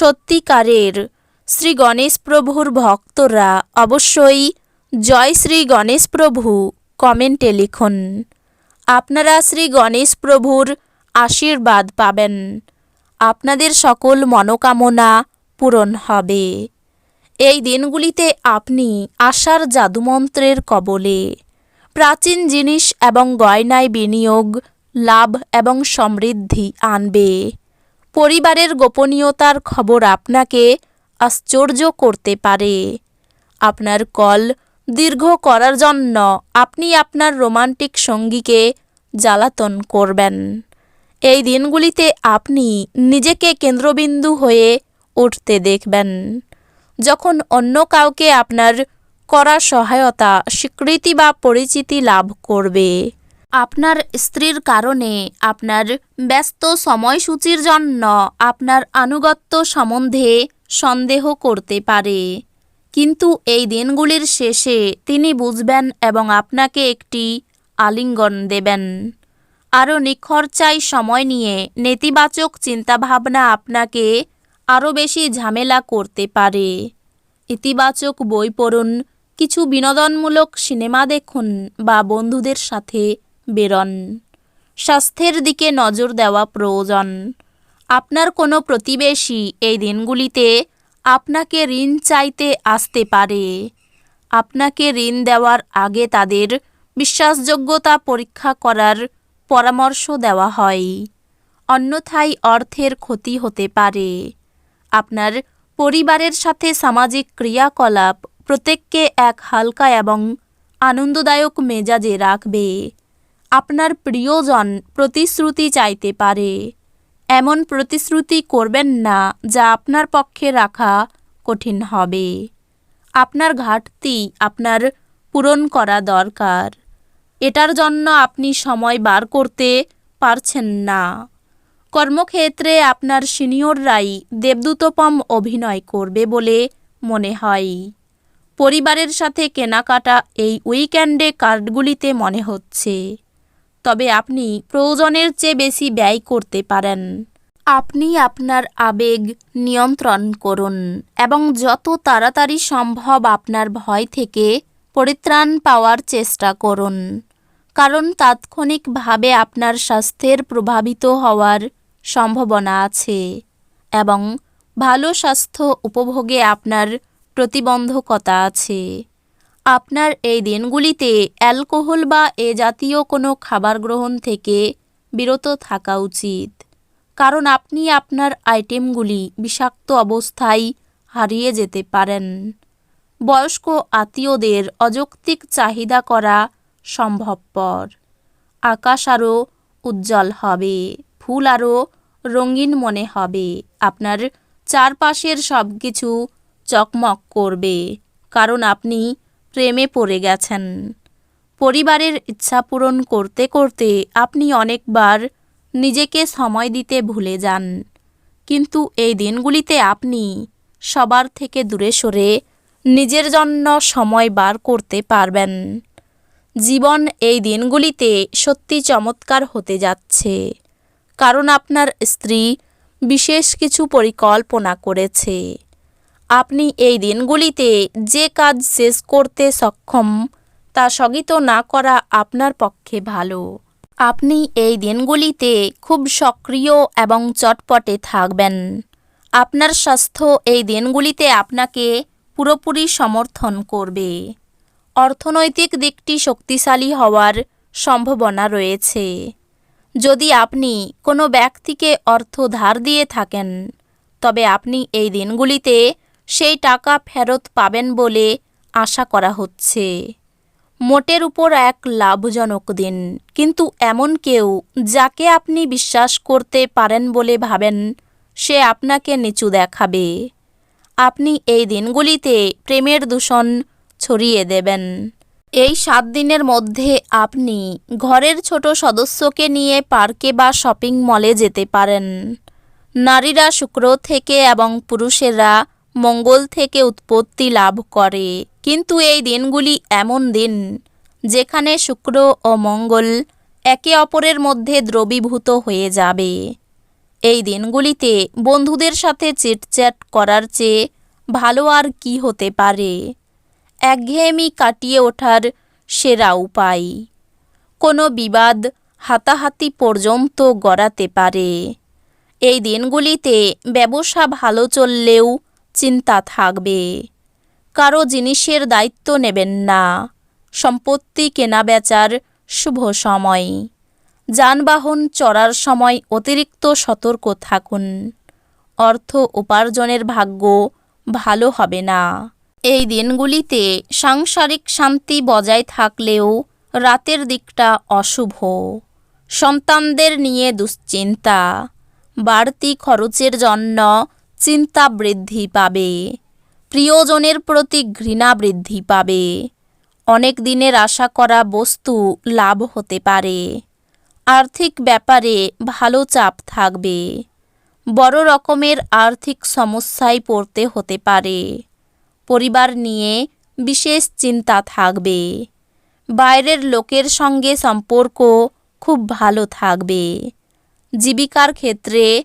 সত্যিকারের শ্রী গণেশ প্রভুর ভক্তরা অবশ্যই জয় শ্রী গণেশ প্রভু কমেন্টে লিখুন। আপনারা শ্রী গণেশ প্রভুর আশীর্বাদ পাবেন। আপনাদের সকল মনোকামনা পূরণ হবে। এই দিনগুলিতে আপনি আশার জাদুমন্ত্রের কবলে প্রাচীন জিনিস এবং গয়নায় বিনিয়োগ, লাভ এবং সমৃদ্ধি আনবে। পরিবারের গোপনীয়তার খবর আপনাকে আশ্চর্য করতে পারে। আপনার কল দীর্ঘ করার জন্য আপনি আপনার রোমান্টিক সঙ্গীকে জ্বালাতন করবেন। এই দিনগুলিতে আপনি নিজেকে কেন্দ্রবিন্দু হয়ে উঠতে দেখবেন। যখন অন্য কাউকে আপনার করা সহায়তা, স্বীকৃতি বা পরিচিতি লাভ করবে আপনার স্ত্রীর কারণে আপনার ব্যস্ত সময়সূচির জন্য আপনার আনুগত্য সম্বন্ধে সন্দেহ করতে পারে। কিন্তু এই দিনগুলির শেষে তিনি বুঝবেন এবং আপনাকে একটি আলিঙ্গন দেবেন। আরও নিখরচাই সময় নিয়ে নেতিবাচক চিন্তাভাবনা আপনাকে আরও বেশি ঝামেলা করতে পারে। ইতিবাচক বই পড়ুন, কিছু বিনোদনমূলক সিনেমা দেখুন বা বন্ধুদের সাথে বেরন। স্বাস্থ্যের দিকে নজর দেওয়া প্রয়োজন। আপনার কোনো প্রতিবেশী এই দিনগুলিতে আপনাকে ঋণ চাইতে আসতে পারে। আপনাকে ঋণ দেওয়ার আগে তাদের বিশ্বাসযোগ্যতা পরীক্ষা করার পরামর্শ দেওয়া হয়। অন্যথায় অর্থের ক্ষতি হতে পারে। আপনার পরিবারের সাথে সামাজিক ক্রিয়াকলাপ প্রত্যেককে এক হালকা এবং আনন্দদায়ক মেজাজে রাখবে। আপনার প্রিয়জন প্রতিশ্রুতি চাইতে পারে। এমন প্রতিশ্রুতি করবেন না যা আপনার পক্ষে রাখা কঠিন হবে। আপনার ঘাটতি আপনার পূরণ করা দরকার। এটার জন্য আপনি সময় বার করতে পারছেন না। কর্মক্ষেত্রে আপনার সিনিয়ররাই দেবদূতপম অভিনয় করবে বলে মনে হয়। পরিবারের সাথে কেনাকাটা এই উইকেন্ডে কার্ডগুলিতে মনে হচ্ছে। তবে আপনি প্রয়োজনের চেয়ে বেশি ব্যয় করতে পারেন। আপনি আপনার আবেগ নিয়ন্ত্রণ করুন এবং যত তাড়াতাড়ি সম্ভব আপনার ভয় থেকে পরিত্রাণ পাওয়ার চেষ্টা করুন, কারণ তাৎক্ষণিকভাবে আপনার স্বাস্থ্যের প্রভাবিত হওয়ার সম্ভাবনা আছে এবং ভালো স্বাস্থ্য উপভোগে আপনার প্রতিবন্ধকতা আছে। আপনার এই দিনগুলিতে অ্যালকোহল বা এ জাতীয় কোনো খাবার গ্রহণ থেকে বিরত থাকা উচিত। কারণ আপনি আপনার আইটেমগুলি বিষাক্ত অবস্থায় হারিয়ে যেতে পারেন। বয়স্ক আত্মীয়দের অযৌক্তিক চাহিদা করা সম্ভবপর। আকাশ আরও উজ্জ্বল হবে, ফুল আরও রঙিন মনে হবে, আপনার চারপাশের সব কিছু চকমক করবে। কারণ আপনি প্রেমে পড়ে গেছেন। পরিবারের ইচ্ছা পূরণ করতে করতে আপনি অনেকবার নিজেকে সময় দিতে ভুলে যান। কিন্তু এই দিনগুলিতে আপনি সবার থেকে দূরে সরে নিজের জন্য সময় বার করতে পারবেন। জীবন এই দিনগুলিতে সত্যি চমৎকার হতে যাচ্ছে। কারণ আপনার স্ত্রী বিশেষ কিছু পরিকল্পনা করেছে। আপনি এই দিনগুলিতে যে কাজ শেষ করতে সক্ষম, তা স্থগিত না করা আপনার পক্ষে ভালো। আপনি এই দিনগুলিতে খুব সক্রিয় এবং চটপটে থাকবেন। আপনার স্বাস্থ্য এই দিনগুলিতে আপনাকে পুরোপুরি সমর্থন করবে। অর্থনৈতিক দিকটি শক্তিশালী হওয়ার সম্ভাবনা রয়েছে। যদি আপনি কোনো ব্যক্তিকে অর্থ ধার দিয়ে থাকেন, তবে আপনি এই দিনগুলিতে সেই টাকা ফেরত পাবেন বলে আশা করা হচ্ছে। মোটের উপর এক লাভজনক দিন। কিন্তু এমন কেউ যাকে আপনি বিশ্বাস করতে পারেন বলে ভাবেন, সে আপনাকে নিচু দেখাবে। আপনি এই দিনগুলিতে প্রেমের দূষণ ছড়িয়ে দেবেন। এই সাত দিনের মধ্যে আপনি ঘরের ছোট সদস্যকে নিয়ে পার্কে বা শপিং মলে যেতে পারেন। নারীরা শুক্র থেকে এবং পুরুষেরা মঙ্গল থেকে উৎপত্তি লাভ করে। কিন্তু এই দিনগুলি এমন দিন, যেখানে শুক্র ও মঙ্গল একে অপরের মধ্যে দ্রবীভূত হয়ে যাবে। এই দিনগুলিতে বন্ধুদের সাথে চিটচ্যাট করার চেয়ে ভালো আর কি হতে পারে? একঘেয়েমি কাটিয়ে ওঠার সেরা উপায়। কোনো বিবাদ হাতাহাতি পর্যন্ত গড়াতে পারে। এই দিনগুলিতে ব্যবসা ভালো চললেও চিন্তা থাকবে। কারও জিনিসের দায়িত্ব নেবেন না। সম্পত্তি কেনা বেচার শুভ সময়। যানবাহন চড়ার সময় অতিরিক্ত সতর্ক থাকুন। অর্থ উপার্জনের ভাগ্য ভালো হবে না। এই দিনগুলিতে সাংসারিক শান্তি বজায় থাকলেও রাতের দিকটা অশুভ। সন্তানদের নিয়ে দুশ্চিন্তা। বাড়তি খরচের জন্য চিন্তা বৃদ্ধি পাবে। প্রিয়জনের প্রতি ঘৃণা বৃদ্ধি পাবে। অনেক দিনের আশা করা বস্তু লাভ হতে পারে। আর্থিক ব্যাপারে ভালো চাপ থাকবে। বড় রকমের আর্থিক সমস্যায় পড়তে হতে পারে। পরিবার নিয়ে বিশেষ চিন্তা থাকবে। বাইরের লোকের সঙ্গে সম্পর্ক খুব ভালো থাকবে। জীবিকার ক্ষেত্রে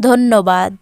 ধন্যবাদ।